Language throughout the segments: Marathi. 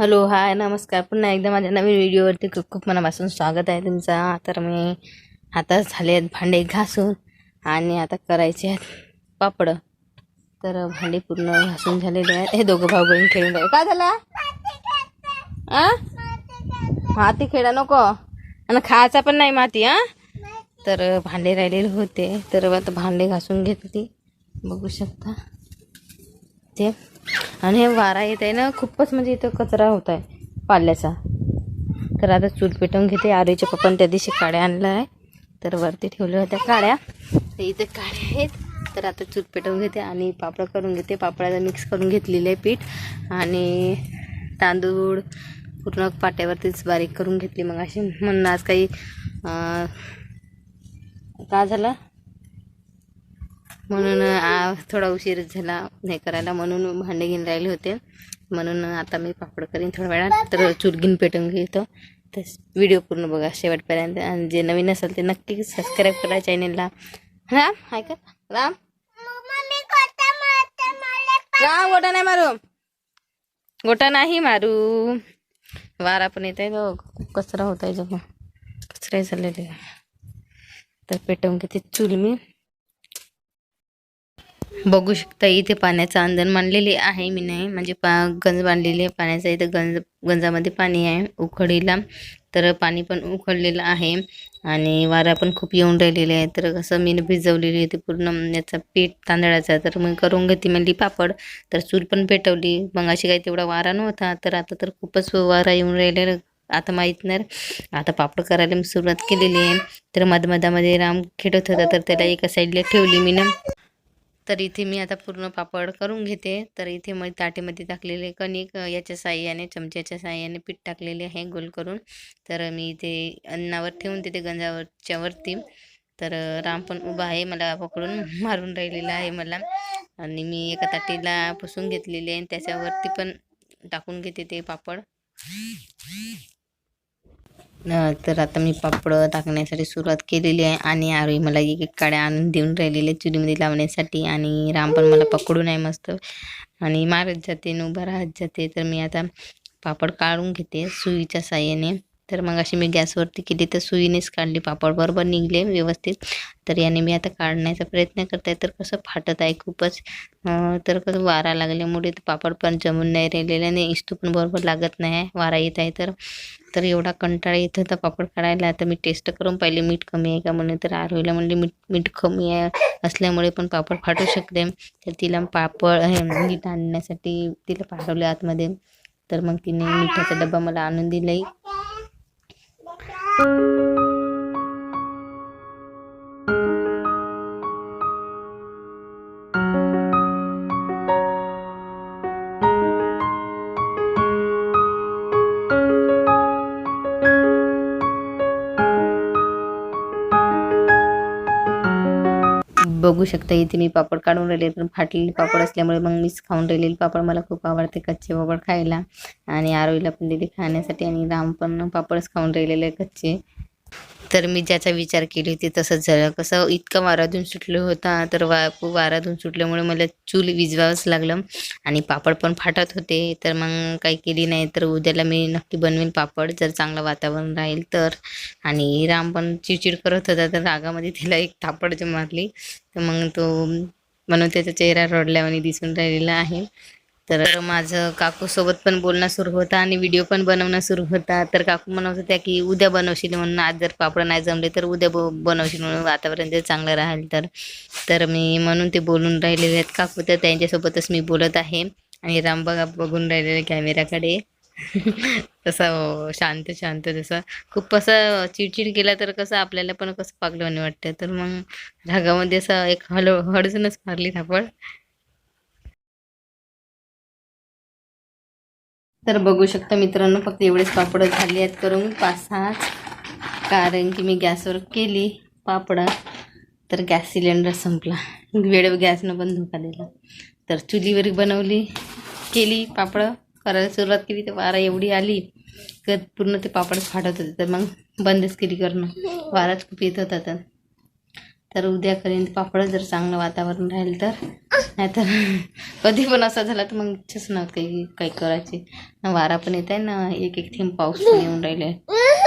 हॅलो हाय नमस्कार. पुन्हा एकदा माझ्या नवीन व्हिडिओवरती खूप खूप मनापासून स्वागत आहे तुमचा. तर मी आता झाले आहेत भांडे घासून आणि आता करायचे आहेत पापडं. तर भांडे पूर्ण घासून झालेले आहेत. हे दोघं भाऊ बहीण खेळून राहिले. काय झालं? आ? माती खेळा नको. आणि खायचा पण नाही माती हां तर भांडे राहिलेले होते. तर आता भांडे घासून घेतली. बघू शकता. ते आणि हे वारा येत आहे ना खूपच म्हणजे इथं कचरा होत आहे पाल्याचा. तर आता चूल पेटवून घेते. आरीच्या पप्पाने त्या दिवशी काड्या आणल्या आहे. तर वरती ठेवल्या होत्या काड्या. तर इथे काड्या आहेत. तर आता चूल पेटवून घेते आणि पापड करून घेते. पापडाला मिक्स करून घेतलेलं आहे पीठ. आणि तांदूळ पूर्ण पाट्यावरतीच बारीक करून घेतली मग अशी म्हणून आज काही का काय झालं? म्हणून थोडा उशीर झाला हे करायला. म्हणून भांडे घेऊन राहिले होते. म्हणून आता मी पापड करीन थोड्या वेळात तर चूल घेऊन पेटवून घेतो तर व्हिडिओ पूर्ण बघा शेवटपर्यंत. आणि जे नवीन असेल ते नक्की सबस्क्राईब करा चॅनेलला राम हाय का? राम. राम गोटा नाही मारू. गोटा नाही मारू. वारा पण येत आहे तो खूप कचरा होत आहे. जमा कचरा झालेले तर पेटवून घेते चूल मी. बघू शकता इथे पाण्याचं अंधन मांडलेले आहे मी नाही. म्हणजे पा गंज बांधलेली आहे पाण्याचा. इथं गंज गंजामध्ये पाणी आहे उखडीला तर पाणी पण उखडलेलं आहे आणि वारा पण खूप येऊन राहिलेले आहे. तर कसं मी भिजवलेली होती पूर्ण. याचा पीठ तांदळाचा. तर मग करून घेते म्हणली पापड. तर चूल पण पेटवली. मग अशी काही तेवढा वारा नव्हता. तर आता तर खूपच वारा येऊन राहिलेला आता माहीत नाही. आता पापड करायला मी सुरुवात केलेली आहे. तर मधमधामध्ये राम खेळत होता. तर त्याला एका साईडला ठेवली मी ना. तर इथे मी आता पूर्ण पापड करून घेते. तर इथे मग ताटेमध्ये टाकलेले कणिक याच्या साह्याने चमच्याच्या साह्याने पीठ टाकलेले आहे गोल करून. तर मी इथे अन्नावर ठेवून देते गंजावरच्या वरती. तर राम पण उभा आहे मला पकडून मारून राहिलेला आहे मला. आणि मी एका ताटीला पुसून घेतलेली आहे आणि त्याच्यावरती पण टाकून घेते ते पापड. तर आता मी पापड टाकण्यासाठी सुरुवात केलेली आहे आणि आरोही मला एक एक काड्या आणून देऊन राहिलेल्या चुलीमध्ये लावण्यासाठी आणि राम पण मला पकडून आहे मस्त. आणि मारत जाते आणि उभा राहत जाते. तर मी आता पापड काढून घेते सुईच्या साह्याने. तर मग अशी मी गॅसवरती केली तर सुईनेच काढली. पापड बरोबर निघले व्यवस्थित. तर याने मी आता काढण्याचा प्रयत्न करते तर कसं फाटत आहे खूपच. तर कसं वारा लागल्यामुळे पापड पण जमून नाही राहिलेलं आणि इस्तू पण बरोबर लागत नाही. आहे वारा येत आहे तर तर एवढा कंटाळा येत होता पापड काढायला. तर मी टेस्ट करून पाहिले मीठ कमी आहे का म्हणे तर आरोहीला म्हणले मीठ मीठ कमी आहे असल्यामुळे पण पापड फाटू शकते. तर तिला पापड मीठ आणण्यासाठी तिला पाठवले आतमध्ये. तर मग तिने मिठाचा डबा मला आणून दिलाही बघू शकता इथे मी पापड काढून राहिले पण फाटलेले पापड असल्यामुळे मग मीच खाऊन राहिलेले पापड. मला खूप आवडते कच्चे पापड खायला. आणि आरोईला पण दिले खाण्यासाठी. आणि राम पण पापडच खाऊन राहिलेले कच्चे. तर मी ज्याचा विचार केली होती तसंच झालं. कसं इतकं वारातून सुटलं होता तर वा वारातून सुटल्यामुळे मला चूल विजवावंच लागलं आणि पापड पण फाटत होते. तर मग काही केली नाही तर उद्याला मी नक्की बनवेन पापड जर चांगलं वातावरण राहील तर. आणि राम पण चिडचिड करत होता तर रागामध्ये तिला एक थापड जे मारली तर मग तो म्हणून त्याचा चेहरा रडल्यावानी दिसून राहिलेला आहे. तर माझं काकूसोबत पण बोलणं सुरू होता आणि व्हिडिओ पण बनवणं सुरू होता. तर काकू म्हणत होत्या की उद्या बनवशील म्हणून आज जर पापड नाही जमले तर उद्या ब बनवशील म्हणून वातावरण जर चांगलं राहील तर. तर मी म्हणून ते बोलून राहिलेले आहेत काकू. तर त्यांच्यासोबतच मी बोलत आहे आणि राम बघा बघून राहिलेले कॅमेऱ्याकडे. तसं हो, शांत शांत तसं खूप असं चिडचिड केला तर कसं आपल्याला पण कसं पागलं वाटतं. तर मग रागामध्ये असं एक हळ हळजूनच मारली थापड. तर बघू शकता मित्रांनो फक्त एवढेच पापड झाले आहेत करून. पाच सहा कारण की मी गॅसवर केली पापड तर गॅस सिलेंडर संपला. वेळ गॅसनं पण धोका दिला. तर चुलीवर बनवली केली पापड. करायला सुरुवात केली तर वारा एवढी आली तर पूर्ण ते पापड फाटत होते. तर मग बंदच केली करणं. वाराच खूप येत होता तर. तर उद्या करीन. पापड जर चांगलं वातावरण राहील तर. नाहीतर कधी पण असं झाला तर मग इच्छाच ना काही काही करायची. ना वारा पण येत आहे ना एक एक थेंब पाऊस पण येऊन राहिले.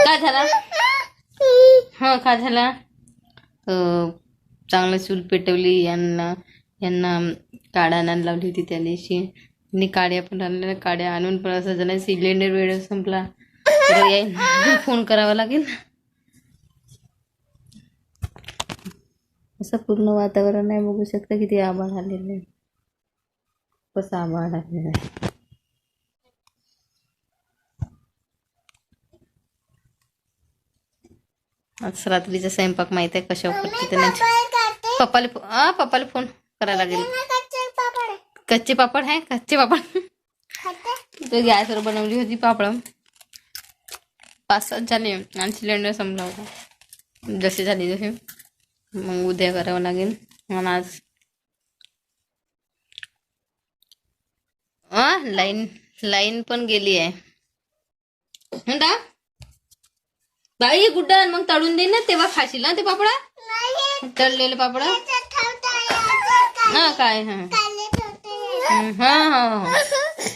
काय झाला? हा काय झाला? चांगलं चूल पेटवली यांना. यांना काड्या आणायला लावली होती त्या दिवशी. आणि काड्या पण आणल्या काड्या आणून पण असं झालं सिलेंडर वेळ संपला. तर फोन करावा लागेल. असं पूर्ण वातावरण आहे बघू शकता किती आभाळ आलेलं आहे. कसं आभाळ आलेलं आहे. आज रात्रीचा स्वयंपाक माहीत आहे कशावर करते नाही पप्पाला आ पप्पाला फोन करायला लागेल. कच्चे पापड. आहे? कच्चे पापड. तो गॅसवर बनवली होती पापड. पाच सात झाले आणि सिलेंडर संपला होता जसे झाले तसे मग उद्या करावं लागेल. आणि आज. लाईन लाईन पण गेली आहे. म्हणता बाई गुड्डा मग तळून दे ना तेव्हा खाशील ना ते पापडा. तळलेले पापडा. हा काय हा. हम्म, हा हा हा.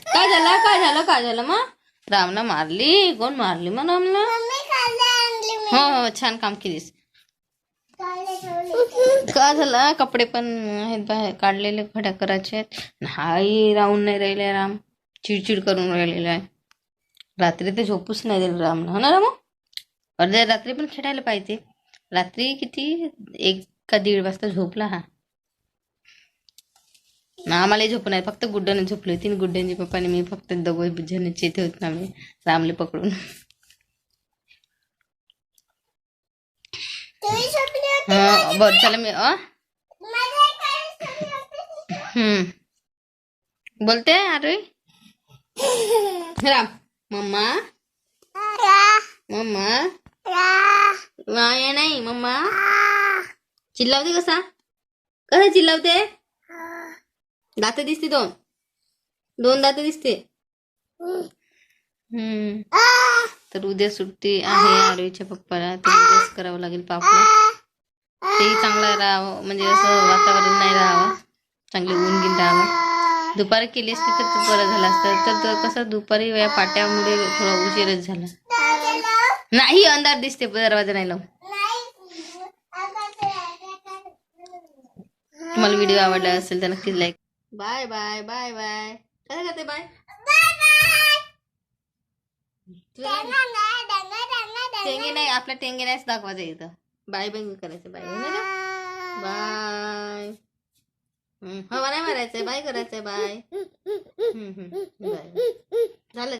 काय झालं? काय झालं? काय झालं मग? रामला मारली कोण मारली मग रामला हो हो छान काम केलीस. का झालं कपडे पण आहेत बाहेर काढलेले खड्या करायचे आहेत. हाही राहून नाही राहिले राम. चिडचिड करून राहिलेला आहे. रात्री ते झोपूच नाही दिलं रामला हो ना राम? अर्ध्या रात्री पण खेळायला पाहिजे. रात्री किती? एक का दीड वाजता झोपला हा. ना आम्हाला झोप नाही. फक्त गुड्डाने झोपली होती. आणि गुड्ड्यांची पप्पाने मी फक्त दोघं जण चेते होत ना आम्ही रामले पकडून. हो, बर चला मी अ? हम्म. बोलते अरे राम. मम्मा? मम्मा? नाही मम्मा? चिल्लावते कसा? कसा चिल्लावते? दात दिसते दोन. दोन दात दिसते. हम्म. तर उद्या सुट्टी आहे आरोहीच्या पप्पाला तर उद्याच करावं लागेल पापड. तेही चांगलं राहावं म्हणजे असं वातावरण नाही राहावं. चांगले ऊन गिन राहावं. दुपारी केली असती तर ते बरं झालं असतं. तर तो कसं दुपारी या पाट्यामुळे थोडा उशीरच झाला. नाही अंधार दिसते दरवाजा नाही लावून. तुम्हाला व्हिडिओ आवडला असेल तर नक्कीच like bye bye bye bye काय करते बाय टेंगे नाही आपल्या टेंगे नाहीच दाखवायचं इथं. बाय बाय करायचं बाय बाय हवा नाही मारायचंय बाय करायचंय बाय. बाय.